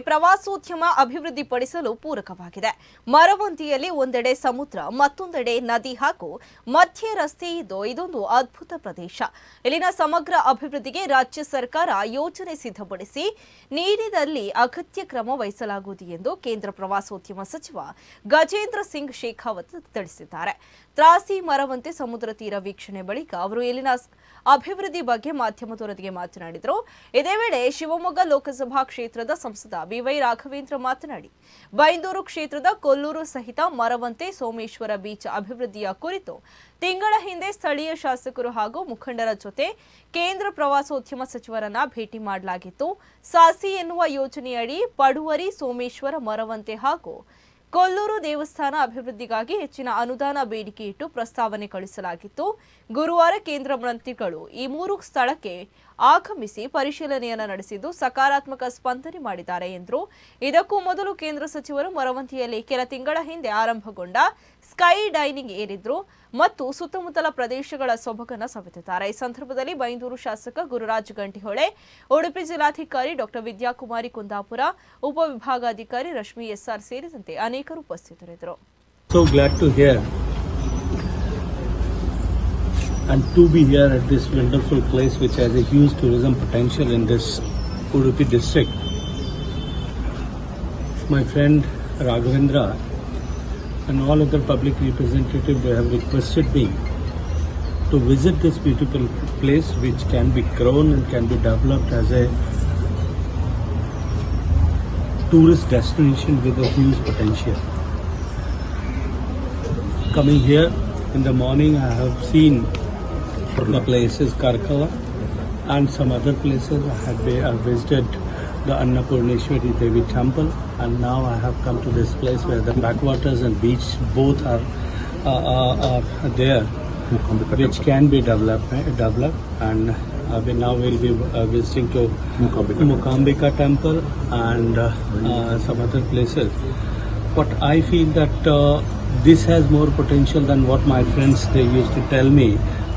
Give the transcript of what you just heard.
ಪ್ರವಾಸೋದ್ಯಮ ಅಭಿವೃದ್ಧಿಪಡಿಸಲು ಪೂರಕವಾಗಿದೆ. ಮರವಂತಿಯಲ್ಲಿ ಒಂದೆಡೆ ಸಮುದ್ರ, ಮತ್ತೊಂದೆಡೆ ನದಿ ಹಾಗೂ ಮಧ್ಯೆ ರಸ್ತೆ ಇದ್ದು ಇದೊಂದು ಅದ್ಭುತ ಪ್ರದೇಶ. ಇಲ್ಲಿನ ಸಮಗ್ರ ಅಭಿವೃದ್ಧಿಗೆ ರಾಜ್ಯ ಸರ್ಕಾರ ಯೋಜನೆ ಸಿದ್ಧಪಡಿಸಿ ನೀಡಿದಲ್ಲಿ ಅಗತ್ಯ ಕ್ರಮ ವಹಿಸಲಾಗುವುದು ಎಂದು ಕೇಂದ್ರ ಪ್ರವಾಸೋದ್ಯಮ ಸಚಿವ ಗಜೇಂದ್ರ ಸಿಂಗ್ ಶೇಖಾವತ್ ತಿಳಿಸಿದ್ದಾರೆ. ತ್ರಾಸಿ ಮರವಂತೆ ಸಮುದ್ರ ತೀರ ವೀಕ್ಷಣೆ ಬಳಿಕ ಅವರು ಇಲ್ಲಿನ ಅಭಿವೃದ್ಧಿ ಬಗ್ಗೆ ಮಾಧ್ಯಮದವರೊಂದಿಗೆ ಮಾತನಾಡಿದರು. ಇದೇ ವೇಳೆ ಶಿವಮೊಗ್ಗ ಲೋಕಸಭಾ ಕ್ಷೇತ್ರದ ಸಂಸದ ಬಿವೈ ರಾಘವೇಂದ್ರ ಮಾತನಾಡಿ, ಬೈಂದೂರು ಕ್ಷೇತ್ರದ ಕೊಲ್ಲೂರು ಸಹಿತ ಮರವಂತೆ ಸೋಮೇಶ್ವರ ಬೀಚ್ ಅಭಿವೃದ್ಧಿಯ ಕುರಿತು ತಿಂಗಳ ಹಿಂದೆ ಸ್ಥಳೀಯ ಶಾಸಕರು ಹಾಗೂ ಮುಖಂಡರ ಜೊತೆ ಕೇಂದ್ರ ಪ್ರವಾಸೋದ್ಯಮ ಸಚಿವರನ್ನ ಭೇಟಿ ಮಾಡಲಾಗಿತ್ತು. ಸಾಸಿ ಎನ್ನುವ ಯೋಜನೆಯಡಿ ಪಡುವರಿ ಸೋಮೇಶ್ವರ ಮರವಂತೆ ಹಾಗೂ ಕೊಲ್ಲೂರು ದೇವಸ್ಥಾನ ಅಭಿವೃದ್ಧಿಗಾಗಿ ಹೆಚ್ಚಿನ ಅನುದಾನ ಬೇಡಿಕೆ ಇಟ್ಟು ಪ್ರಸ್ತಾವನೆ ಕಳಿಸಲಾಗಿತ್ತು. ಗುರುವಾರ ಕೇಂದ್ರ ಮಂತ್ರಿಗಳು ಈ ಮೂರು ಸ್ಥಳಕ್ಕೆ ಆಗಮಿಸಿ ಪರಿಶೀಲನೆಯನ್ನು ನಡೆಸಿದ್ದು ಸಕಾರಾತ್ಮಕ ಸ್ಪಂದನೆ ಮಾಡಿದ್ದಾರೆ ಎಂದರು. ಇದಕ್ಕೂ ಮೊದಲು ಕೇಂದ್ರ ಸಚಿವರು ಮರವಂತಿಯಲ್ಲಿ ಕೆಲ ತಿಂಗಳ ಹಿಂದೆ ಆರಂಭಗೊಂಡ ಸ್ಕೈ ಡೈನಿಂಗ್ ಏರಿದ್ರು ಮತ್ತು ಸುತ್ತಮುತ್ತಲ ಪ್ರದೇಶಗಳ ಸೊಬಗನ್ನು ಸವೆತಿದ್ದಾರೆ. ಈ ಸಂದರ್ಭದಲ್ಲಿ ಬೈಂದೂರು ಶಾಸಕ ಗುರುರಾಜ್ ಗಂಟಿಹೊಳೆ, ಉಡುಪಿ ಜಿಲ್ಲಾಧಿಕಾರಿ ಡಾಕ್ಟರ್ ವಿದ್ಯಾಕುಮಾರಿ ಕುಂದಾಪುರ, ಉಪವಿಭಾಗಾಧಿಕಾರಿ ರಶ್ಮಿ ಎಸ್ಆರ್ ಸೇರಿದಂತೆ ಅನೇಕರು ಉಪಸ್ಥಿತರಿದ್ದರು So glad to hear and to be here at this wonderful place which has a huge tourism potential in this Udupi district. My friend Raghavendra and all other public representatives they have requested me to visit this beautiful place which can be grown and can be developed as a tourist destination with a huge potential. Coming here in the morning I have seen the places Karkala and some other places. I had I visited the Annapurneshwari Devi temple and now I have come to this place where the backwaters and beach both are uh, uh, are there which can be developed developed and uh, we now will be uh, visiting to Mukambika temple and uh, uh, some other places. But I feel that uh, this has more potential than what my friends they used to tell me